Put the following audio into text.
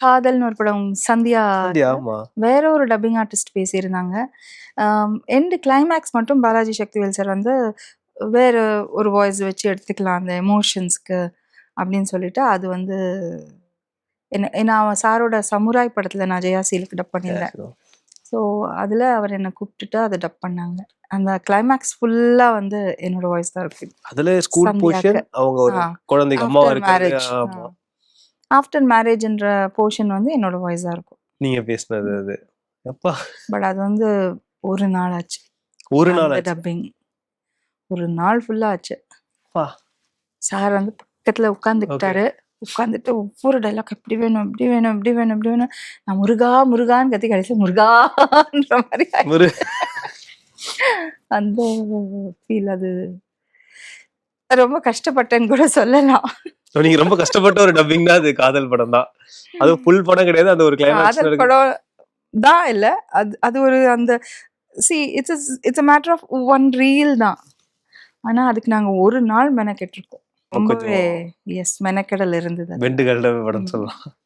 காதல்னு ஒரு படம் சந்தியா வேற ஒரு டப்பிங் ஆர்டிஸ்ட் பேசியிருந்தாங்க. எண்டு கிளைமேக்ஸ் மட்டும் பாலாஜி சக்திவேல் சார் வந்து வேற ஒரு வாய்ஸ் வச்சு எடுத்துக்கலாம் அந்த எமோஷன்ஸ்க்கு அப்படின்னு சொல்லிட்டு அது வந்து என்ன நான் சாரோட சமுராய் படத்துல நான் ஜெயா சீலுக்கு டப் பண்ணியிருந்தேன். ஸோ அதில் அவர் என்னை கூப்பிட்டுட்டு அதை டப் பண்ணாங்க. அந்த கிளைமேக்ஸ் ஃபுல்லாக வந்து என்னோட வாய்ஸ் தான் இருக்கு. அதுல ஸ்கூல். போர்ஷன் அவங்க ஒரு ஆ. குழந்தைக்கு அம்மாவா ஆஃப்டர் மேரேஜ்ன்ற போர்ஷன் வந்து என்னோட வாய்ஸாக இருக்கும். நீங்க பேசினது அது. அப்பா. பட் அது வந்து ஒரு நாள் ஆச்சு. ஒரு நாள். டப்பிங் ஒரு நாள் ஃபுல்லாக ஆச்சு. அப்பா. சார் வந்து பக்கத்தில் உட்காந்துக்கிட்டாரு உட்காந்துட்டு ஒவ்வொரு டைலாக் இப்படி வேணும் இப்படி வேணும் இப்படி வேணும் இப்படி வேணும். நான் முருகா முருகான்னு கத்தி கடைசியில் முருகான்ற மாதிரி அந்த ஃபீல் அது. ரொம்ப கஷ்டப்பட்டேன்னு கூட சொல்லலாம். நீங்க ரொம்ப கஷ்டப்பட்ட ஒரு டப்பிங் தான் அது காதல் படம் தான். அது ஃபுல் படம் கிடையாது அந்த ஒரு கிளைமேக்ஸ் படம் தான் இல்ல அது அது ஒரு அந்த C it's it's a matter of one reel தான். ஆனா அதுக்கு நாங்க ஒரு நாள் மெனக்கெட்டிருக்கோம். ரொம்பவே எஸ் மெனக்கெடல் இருந்தது அது. கல்ட படம் சொல்லலாம்.